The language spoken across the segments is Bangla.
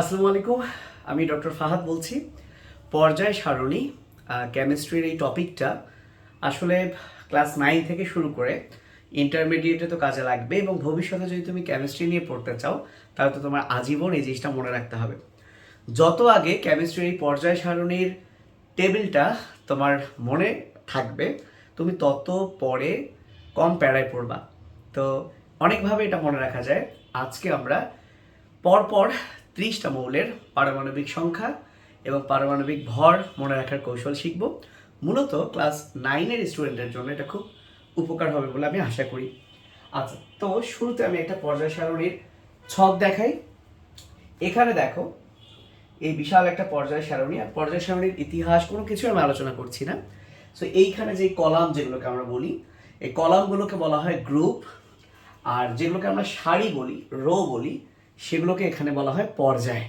আসসালামু আলাইকুম, আমি ডক্টর ফাহাদ বলছি। পর্যায় সারণী কেমিস্ট্রির এই টপিকটা আসলে ক্লাস নাইন থেকে শুরু করে ইন্টারমিডিয়েটে তো কাজে লাগবে এবং ভবিষ্যতে যদি তুমি কেমিস্ট্রি নিয়ে পড়তে চাও, তাহলে তো তোমার আজীবন এই জিনিসটা মনে রাখতে হবে। যত আগে কেমিস্ট্রির এই পর্যায় সারণীর টেবিলটা তোমার মনে থাকবে, তুমি তত পরে কম প্যারায় পড়বা। তো অনেকভাবে এটা মনে রাখা যায়। আজকে আমরা পরপর ত্রিশটা মৌলের পারমাণবিক সংখ্যা এবং পারমাণবিক ভর মনে রাখার কৌশল শিখব। মূলত ক্লাস নাইনের স্টুডেন্টের জন্য এটা খুব উপকার হবে বলে আমি আশা করি। আচ্ছা তো শুরুতে আমি একটা পর্যায় সারণীর ছক দেখাই। এখানে দেখো, এই বিশাল একটা পর্যায় সারণী। আর পর্যায় সারণীর ইতিহাস কোনো কিছু আমি আলোচনা করছি না। সো এইখানে যে কলাম যেগুলোকে আমরা বলি, এই কলামগুলোকে বলা হয় গ্রুপ। আর যেগুলোকে আমরা সারি বলি, রো বলি সেগুলোকে এখানে বলা হয় পর্যায়।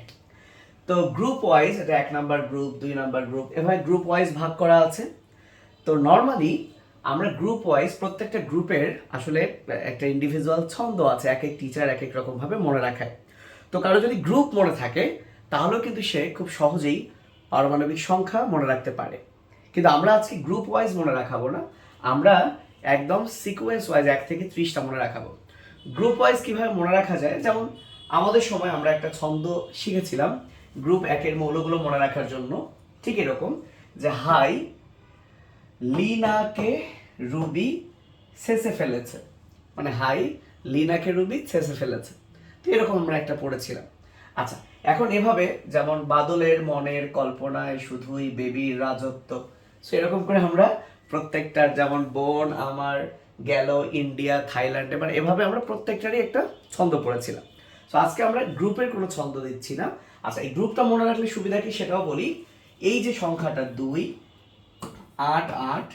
তো গ্রুপ ওয়াইজ এটা এক নাম্বার গ্রুপ দুই নাম্বার গ্রুপ এভাবে গ্রুপ ওয়াইজ ভাগ করা আছে। তো নর্মালি আমরা গ্রুপ ওয়াইজ প্রত্যেকটা গ্রুপের আসলে একটা ইন্ডিভিজুয়াল ছন্দ আছে, এক এক টিচার এক এক রকমভাবে মনে রাখায়। তো কারও যদি গ্রুপ মনে থাকে, তাহলেও কিন্তু সে খুব সহজেই পারমাণবিক সংখ্যা মনে রাখতে পারে। কিন্তু আমরা আজকে গ্রুপ ওয়াইজ মনে রাখাবো না, আমরা একদম সিকোয়েন্স ওয়াইজ এক থেকে ত্রিশটা মনে রাখাবো। গ্রুপ ওয়াইজ কীভাবে মনে রাখা যায়? যেমন আমাদের সময় আমরা একটা ছন্দ শিখেছিলাম গ্রুপ একের মৌলগুলো মনে রাখার জন্য। ঠিক এরকম যে, হাই, লিনাকে রুবি শেষে ফেলেছে। মানে হাই, লিনাকে রুবি শেষে ফেলেছে। তো এরকম আমরা একটা পড়েছিলাম। আচ্ছা এখন এভাবে যেমন বাদলের মনের কল্পনায় শুধুই বেবির রাজত্ব, সো এরকম করে আমরা প্রত্যেকটার যেমন বোন আমার গেল ইন্ডিয়া, থাইল্যান্ডে মানে এভাবে আমরা প্রত্যেকটারই একটা ছন্দ পড়েছিলাম। তো আজকে আমরা গ্রুপের কোনো ছন্দ দিচ্ছি না। আচ্ছা এই গ্রুপটা মনে রাখলে সুবিধা কি সেটাও বলি। এই যে সংখ্যাটা দুই, আট আট,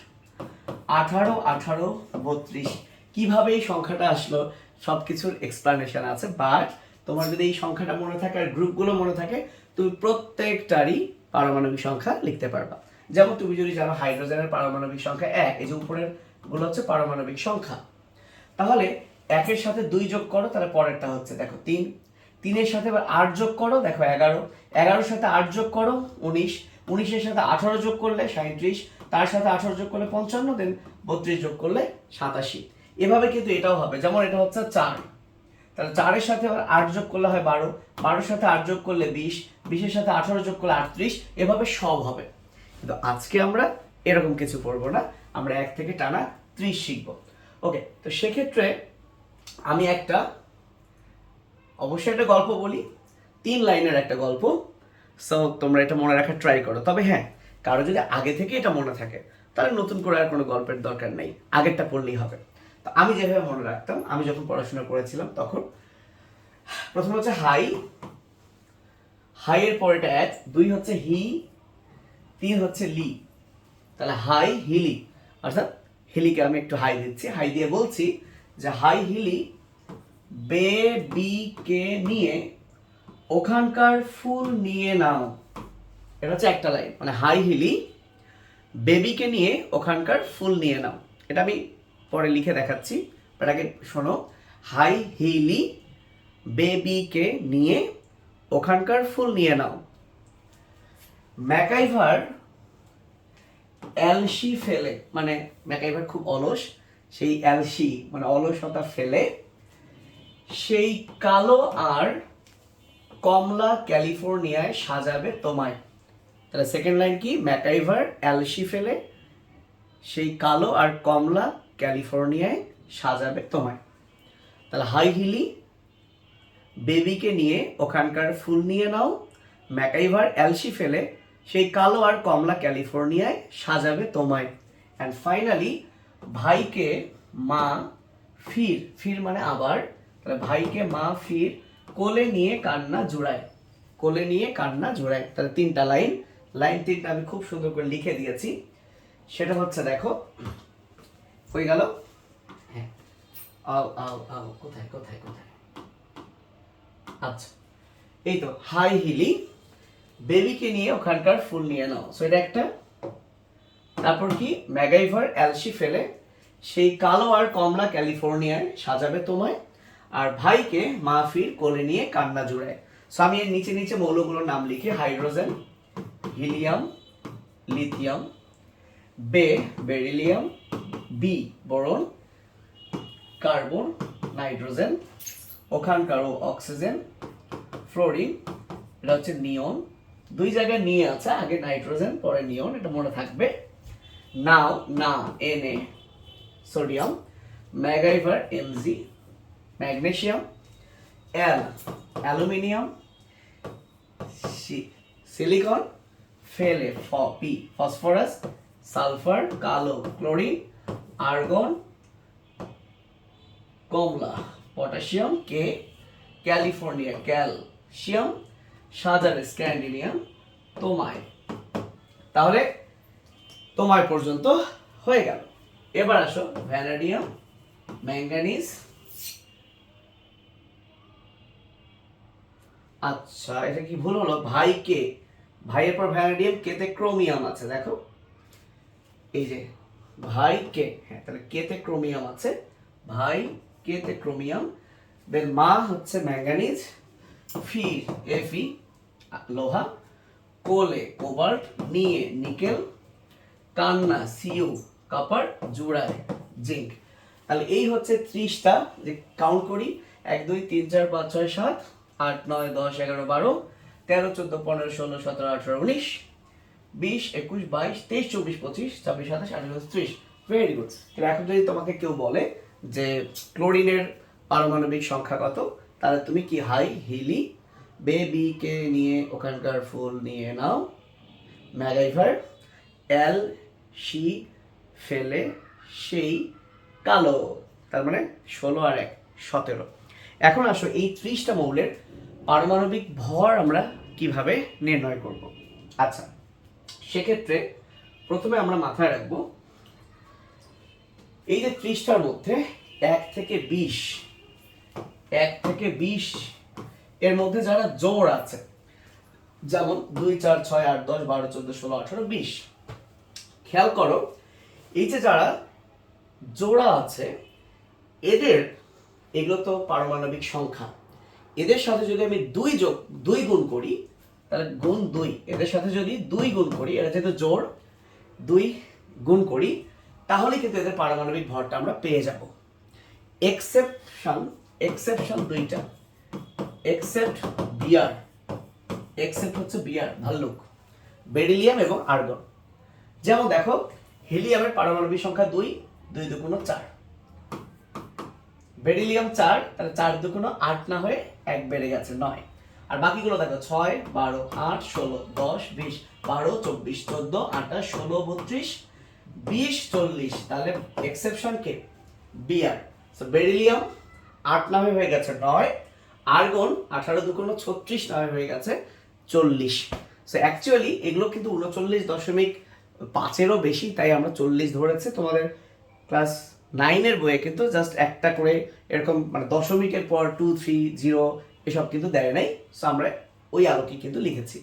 আঠারো আঠারো, বত্রিশ, কীভাবে এই সংখ্যাটা আসলো সব কিছুর এক্সপ্লানেশন আছে। বাট তোমার যদি এই সংখ্যাটা মনে থাকে আর গ্রুপগুলো মনে থাকে, তুমি প্রত্যেকটারই পারমাণবিক সংখ্যা লিখতে পারবা। যেমন তুমি যদি জানো হাইড্রোজেনের পারমাণবিক সংখ্যা এক, এই যে উপরেরগুলো হচ্ছে পারমাণবিক সংখ্যা। তাহলে একের সাথে দুই যোগ করো, তাহলে পরেরটা হচ্ছে, দেখো, তিন। তিনের সাথে এবার আট যোগ করো, দেখো, এগারো। এগারোর সাথে আট যোগ করো, উনিশ। উনিশের সাথে আঠারো যোগ করলে সাঁত্রিশ তার সাথে আঠারো যোগ করলে পঞ্চান্ন দেন বত্রিশ যোগ করলে সাতাশি। এভাবে কিন্তু এটাও হবে, যেমন এটা হচ্ছে চার। তাহলে চারের সাথে আবার আট যোগ করলে হয় বারো। বারোর সাথে আট যোগ করলে বিশ। বিশের সাথে আঠারো যোগ করলে আটত্রিশ। এভাবে সব হবে। কিন্তু আজকে আমরা এরকম কিছু পড়ব না। আমরা এক থেকে টানা ত্রিশ শিখব। ওকে তো সেক্ষেত্রে আমি একটা, অবশ্যই একটা গল্প বলি, তিন লাইনের একটা গল্প। সো তোমরা এটা মনে রাখার ট্রাই করো। তবে হ্যাঁ কারও যদি আগে থেকে এটা মনে থাকে, তাহলে নতুন করে আর কোনো গল্পের দরকার নেই। আগেরটা পড়লেই হবে। তো আমি যেভাবে মনে রাখতাম, আমি যখন পড়াশোনা করেছিলাম তখন, প্রথম হচ্ছে হাই। হাই এর পরেটা এক, দুই হচ্ছে হি, তিন হচ্ছে লি। তাহলে হাই হিলি অর্থাৎ হিলিকে আমি একটু হাই দিচ্ছি। হাই দিয়ে বলছি যে হাই হিলি বেবিকে নিয়ে ওখানকার ফুল নিয়ে নাও। এটা হচ্ছে একটা লাইন মানে হাই হিলি, বেবিকে নিয়ে ওখানকার ফুল নিয়ে নাও। এটা আমি পরে লিখে দেখাচ্ছি এটাকে শোনো। হাই হিলি, বেবিকে নিয়ে ওখানকার ফুল নিয়ে নাও। ম্যাকাইভার, অ্যালসি ফেলে মানে ম্যাকাইভার খুব অলস সেই অ্যালসি মানে অলসতা ফেলে, সেই কালো আর কমলা ক্যালিফোর্নিয়ায় সাজাবে তোমায়। তাহলে সেকেন্ড লাইন কি? ম্যাকাইভার অ্যালসি ফেলে, সেই কালো আর কমলা ক্যালিফোর্নিয়ায় সাজাবে তোমায়। তাহলে হাই হিলি, বেবিকে নিয়ে ওখানকার ফুল নিয়ে নাও ম্যাকাইভার অ্যালসি ফেলে, সেই কালো আর কমলা ক্যালিফোর্নিয়ায় সাজাবে তোমায়। অ্যান্ড ফাইনালি ভাইকে মা ফির ফির মানে আবার, তাহলে ভাইকে মা ফির কোলে নিয়ে কান্না জোড়ায়। কোলে নিয়ে কান্না জোড়ায়। তাহলে তিনটা লাইন লাইন তিনটা আমি খুব সুন্দর করে লিখে দিয়েছি। সেটা হচ্ছে দেখো, হয়ে গেল? হ্যাঁ। আও আও আও, কোথায় কোথায় কোথায়? আচ্ছা। এই তো, হাই হিলি, বেবিকে নিয়ে ওখানকার ফুল নিয়ে নাও। সো এটা একটা তারপর কি? ম্যাগাইভার অ্যালসি ফেলে সেই কালো আর কমলা ক্যালিফোর্নিয়ায় সাজাবে তোমায় আর ভাইকে মাহফির কোলে নিয়ে কান্না জুড়ায়। সো আমি এর নিচে নিচে মৌলগুলোর নাম লিখি hydrogen, helium, lithium, be, beryllium, B, boron, carbon, nitrogen, ওখানকারও oxygen, fluorine, এটা হচ্ছে নিয়ন। দুই জায়গায় নিয়ে আছে, আগে নাইট্রোজেন, পরে নিয়ন, এটা মনে থাকবে। N A sodium ম্যাগাইভার MG magnesium L aluminium silicon ফেলে ফ পি ফসফরাস সালফার কালো ক্লোরিন আর্গন কমলা পটাশিয়াম কে ক্যালিফোর্নিয়া ক্যালসিয়াম সাজার স্ক্যান্ডিনিয়াম তোমায় তাহলে তোমায় পর্যন্ত হয়ে গেল। এবার আসো ভ্যানাডিয়াম ম্যাঙ্গানিজ আচ্ছা এটা কি ভুল হলো? ভাই কে ভাইয়ের পর ভ্যানাডিয়াম কেতে ক্রোমিয়াম আছে, দেখো। এই যে ভাই কে হ্যাঁ তাহলে কেতে ক্রোমিয়াম আছে? ভাই কেতে ক্রোমিয়াম? দেন মা হচ্ছে ম্যাঙ্গানিজ ফি এফি লোহা, কোলে, কোবাল্ট, নিয়ে, নিকেল কান্না সিউ কাপার জুড়ায় জিঙ্ক। তাহলে এই হচ্ছে ত্রিশটা, যে কাউন্ট করি, এক, দুই, তিন, চার, পাঁচ, ছয়, সাত, আট, নয়, দশ, এগারো, বারো, তেরো, চোদ্দ, পনেরো, ষোলো, সতেরো, আঠারো, উনিশ, বিশ, একুশ, বাইশ, তেইশ, চব্বিশ, পঁচিশ, ছাব্বিশ, সাতাশ, আঠারো, ত্রিশ। ভেরি গুড তাহলে এখন যদি তোমাকে কেউ বলে যে ক্লোরিনের পারমাণবিক সংখ্যা কত, তাহলে তুমি কি হাই হিলি বেবিকে নিয়ে ওখানকার ফুল নিয়ে নাও ম্যাগাইভার এল সি ফেলে, সেই, কালো। তার মানে ষোলো আর এক, সতেরো। এখন আসো এই ত্রিশটা মৌলের পারমাণবিক ভর আমরা কীভাবে নির্ণয় করব? আচ্ছা সেক্ষেত্রে প্রথমে আমরা মাথায় রাখব, এই যে ত্রিশটার মধ্যে এক থেকে বিশ, এক থেকে বিশ, এর মধ্যে যারা জোর আছে, যেমন দুই, চার, ছয়, আট, দশ, বারো, চোদ্দ, ষোলো, আঠারো, বিশ। খেয়াল করো, এই যে যারা জোড়া আছে, এদের এগুলো তো পারমাণবিক সংখ্যা। এদের সাথে যদি আমি দুই যোগ, দুই গুণ করি, তাহলে গুণ দুই। এদের সাথে যদি দুই গুণ করি এটা যেহেতু জোড়, দুই গুণ করি তাহলে কিন্তু এদের পারমাণবিক ভরটা আমরা পেয়ে যাব। এক্সেপশন এক্সেপশন দুইটা। এক্সেপ্ট বিয়ার এক্সেপ্ট হচ্ছে বিয়ার ভাল্লুক। বেরিলিয়াম এবং আর্গন যেমন দেখো হিলিয়ামের পারমাণবিক সংখ্যা দুই দুই দুগুণ চার। বেরিলিয়াম চার, তাহলে চার দুগুণ আট না হয়ে এক বেড়ে গেছে নয়। আর বাকিগুলো দেখো, ছয়, বারো, আট, ষোলো, দশ, বিশ, বারো, চব্বিশ, চোদ্দ, আঠাশ, ষোলো, বত্রিশ, বিশ, চল্লিশ। তাহলে এক্সেপশন কে? বিয়ার বেরিলিয়াম আট নামে হয়ে গেছে নয় আর্গন আঠারো দুগুণ ছত্রিশ নামে হয়ে গেছে চল্লিশ। সো অ্যাকচুয়ালি এগুলো কিন্তু উনচল্লিশ দশমিক পাঁচেরও বেশি, তাই আমরা চল্লিশ ধরেছে। তোমাদের ক্লাস নাইনের বইয়ে কিন্তু জাস্ট একটা করে এরকম মানে দশমিকের পর টু থ্রি জিরো এসব কিন্তু দেয় নাই। সো আমরা ওই আলোকে কিন্তু লিখেছি।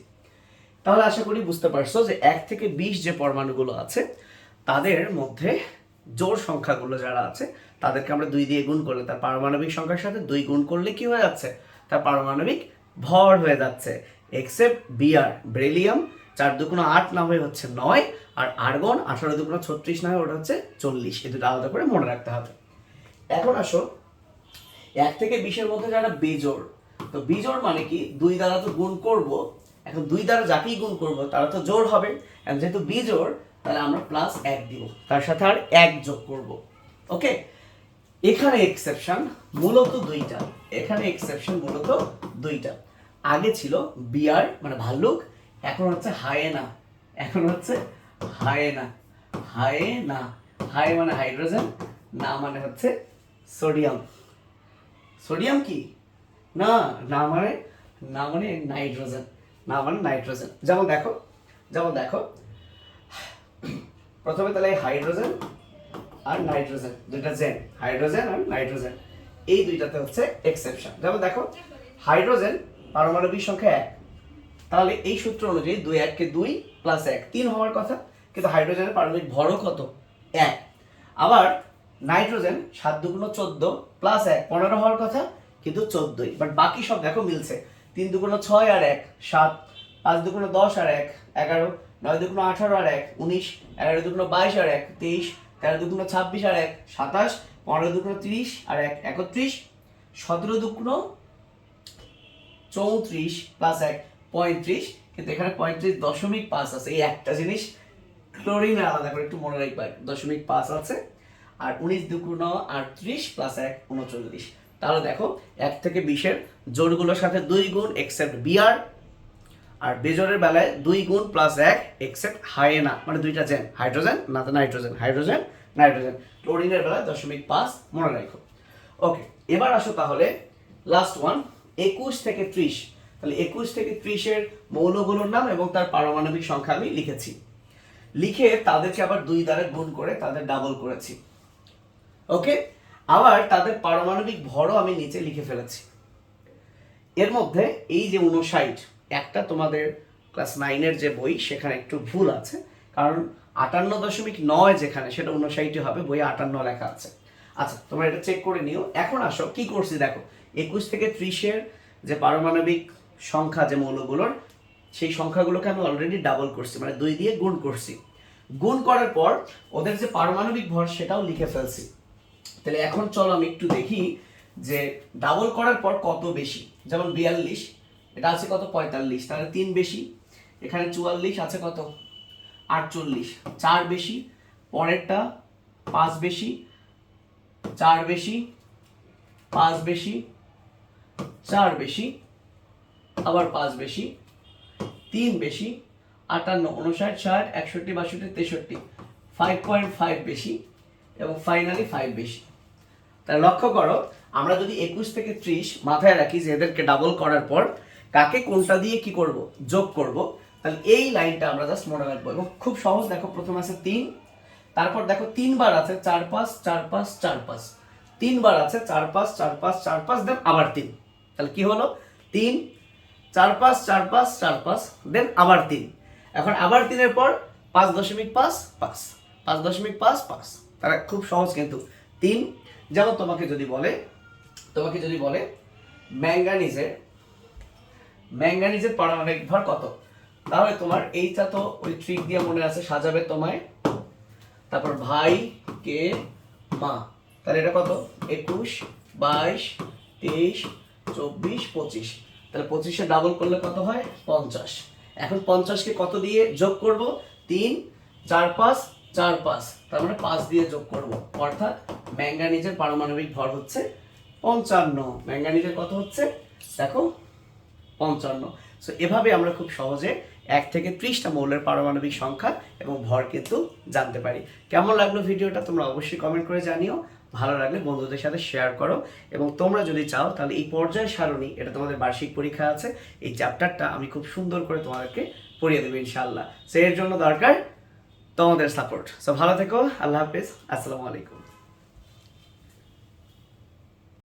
তাহলে আশা করি বুঝতে পারছ যে এক থেকে বিশ যে পরমাণুগুলো আছে, তাদের মধ্যে জোর সংখ্যাগুলো যারা আছে, তাদেরকে আমরা দুই দিয়ে গুণ করলে, তার পারমাণবিক সংখ্যার সাথে দুই গুণ করলে কি হয়ে যাচ্ছে? তার পারমাণবিক ভর হয়ে যাচ্ছে। এক্সেপ্ট বিয়ার ব্রেলিয়াম চার দুগুণ আট না হয়ে হচ্ছে নয়, আর আর্গন আঠারো দুগুণ ছত্রিশ না হয়ে ওটা হচ্ছে চল্লিশ। দুটো আলাদা করে মনে রাখতে হবে। এখন আসো, এক থেকে বিশের মধ্যে যারা বেজোড়, তো বিজোড় মানে কি? দুই দ্বারা তো গুণ করব, এখন দুই দ্বারা যাকেই গুণ করব, তারা তো জোর হবে। এখন যেহেতু বিজোড়, তাহলে আমরা প্লাস এক দিব, তার সাথে আর এক যোগ করব। ওকে এখানে এক্সেপশন মূলত দুইটা। এখানে এক্সেপশন মূলত দুইটা। আগে ছিল বিয়ার মানে ভাল্লুক এখন হচ্ছে হায়েনা। এখন হচ্ছে হায়েনা। হায়েনা। হাই মানে হাইড্রোজেন, না মানে হচ্ছে সোডিয়াম। সোডিয়াম কি? না না মানে না মানে নাইট্রোজেন। না মানে নাইট্রোজেন। যেমন দেখো যেমন দেখো, প্রথমে তাহলে হাইড্রোজেন আর নাইট্রোজেন, দুইটা জেন, হাইড্রোজেন আর নাইট্রোজেন। এই দুইটাতে হচ্ছে এক্সেপশন। যেমন দেখো, হাইড্রোজেন পারমাণবিক সংখ্যা এক। তাহলে এই সূত্র অনুযায়ী দুই এককে দুই প্লাস এক। তিন হওয়ার কথা, কিন্তু হাইড্রোজেনের পারমাণবিক ভরও কত? এক। আবার নাইট্রোজেন সাত দুগুণ চোদ্দ প্লাস এক, পনেরো হওয়ার কথা, কিন্তু চোদ্দই। বাট বাকি সব দেখো মিলছে। তিন দুগুণ ছয় আর এক, সাত। পাঁচ দুগুণ দশ আর এক, এগারো। নয় দুগুণ আঠারো আর এক, উনিশ। এগারো দুগুণ বাইশ আর এক, তেইশ। তেরো দুগুণ ছাব্বিশ আর এক, সাতাশ। পনেরো দুগুণ তিরিশ আর এক, একত্রিশ। সতেরো দুগুণ চৌত্রিশ প্লাস এক পঁয়ত্রিশ, কিন্তু এখানে পঁয়ত্রিশ দশমিক পাঁচ আছে। এই একটা জিনিস ক্লোরিন আলাদা করে একটু মনে রাখবা, দশমিক পাঁচ আছে। আর উনিশ দুগুণ আটত্রিশ প্লাস এক উনচল্লিশ। তাহলে দেখো, এক থেকে বিশের জোরগুলোর সাথে দুই গুণ এক্সেপ্ট বিআর আর বেজরের বেলায় দুই গুণ প্লাস এক এক্সেপ্ট হাইয়েনা মানে দুইটা জেন হাইড্রোজেন না তো নাইট্রোজেন হাইড্রোজেন নাইট্রোজেন ক্লোরিনের বেলায় দশমিক পাঁচ, মনে রাখো। ওকে এবার আসো তাহলে লাস্ট ওয়ান একুশ থেকে ত্রিশ। তাহলে একুশ থেকে ত্রিশের মৌলগুলোর নাম এবং তার পারমাণবিক সংখ্যা আমি লিখেছি। লিখে তাদেরকে আবার দুই দ্বারা গুণ করে তাদের ডাবল করেছি। ওকে আবার তাদের পারমাণবিক ভরও আমি নিচে লিখে ফেলেছি। এর মধ্যে এই যে উনষাট, একটা তোমাদের ক্লাস নাইনের যে বই, সেখানে একটু ভুল আছে। কারণ আটান্ন দশমিক নয় যেখানে, সেটা উনষাটই হবে, বইয়ে আটান্ন লেখা আছে। আচ্ছা তোমরা এটা চেক করে নিও। এখন আসো, কি করছি দেখো? একুশ থেকে ত্রিশের যে পারমাণবিক সংখ্যা যে মৌলগুলোর, সেই সংখ্যাগুলোকে আমি অলরেডি ডাবল করছি মানে দুই দিয়ে গুণ করছি। গুণ করার পর ওদের যে পারমাণবিক ভর, সেটাও লিখে ফেলছি। তাহলে এখন চলো আমি একটু দেখি যে ডাবল করার পর কত বেশি? যেমন বিয়াল্লিশ, এটা আছে কত? পঁয়তাল্লিশ, তাহলে তিন বেশি। এখানে চুয়াল্লিশ আছে কত? আটচল্লিশ, চার বেশি। পরেরটা, পাঁচ বেশি। চার বেশি, পাঁচ বেশি, চার বেশি। আবার পাঁচ বেশি, তিন বেশি, আটান্ন, উনষাট, ষাট, একষট্টি, বাষট্টি, তেষট্টি ফাইভ পয়েন্ট ফাইভ বেশি এবং ফাইনালি ফাইভ বেশি। তাহলে লক্ষ্য করো, আমরা যদি একুশ থেকে ত্রিশ মাথায় রাখি যে এদেরকে ডাবল করার পর, কাকে কোনটা দিয়ে কি করব, যোগ করব, তাহলে এই লাইনটা আমরা জাস্ট মনে রাখব এবং খুব সহজ, দেখো প্রথম আছে তিন, তারপর দেখো তিনবার আছে চার পাঁচ চার পাঁচ চার পাঁচ, তিনবার আছে চার পাঁচ চার পাঁচ চার পাঁচ দেন আবার তিন। তাহলে কি হলো? তিন চার পাঁচ চার পাঁচ চার পাঁচ দেন আবার তিন। এখন আবার তিনের পর পাঁচ দশমিক পাঁচ পাঁচ। পাঁচ দশমিক পাঁচ পাঁচ। তারা খুব সহজ কিন্তু। তিন, যেমন তোমাকে যদি বলে, তোমাকে যদি বলে ম্যাঙ্গানিজের ম্যাঙ্গানিজের পারমাণবিক ভর কত? তাহলে তোমার এইটা তো ওই ট্রিক দিয়ে মনে আছে, সাজাবে তোমায়। তারপর ভাই, কে, মা। তাহলে এটা কত? একুশ, বাইশ, তেইশ, চব্বিশ, পঁচিশ। তাহলে পঁচিশে ডাবল করলে কত হয়? পঞ্চাশ। এখন পঞ্চাশকে কত দিয়ে যোগ করব? তিন, চার পাঁচ চার পাঁচ। তার মানে পাঁচ দিয়ে যোগ করব। অর্থাৎ ম্যাঙ্গানিজের পারমাণবিক ভর হচ্ছে পঞ্চান্ন। ম্যাঙ্গানিজের কত হচ্ছে? দেখো, পঞ্চান্ন। সো এভাবে আমরা খুব সহজে এক থেকে ত্রিশটা মৌলের পারমাণবিক সংখ্যা এবং ভর কিন্তু জানতে পারি। কেমন লাগল ভিডিওটা তোমরা অবশ্যই কমেন্ট করে জানিও। ভালো লাগলে বন্ধুদের সাথে শেয়ার করো এবং তোমরা যদি চাও, তাহলে এই পর্যায় সারণী, এটা তোমাদের বার্ষিক পরীক্ষা আছে, এই চ্যাপ্টারটা আমি খুব সুন্দর করে তোমাদেরকে পড়িয়ে দেবো ইনশাল্লাহ সে এর জন্য দরকার তোমাদের সাপোর্ট সো ভালো থেকো, আল্লাহ হাফিজ, আসসালামু আলাইকুম।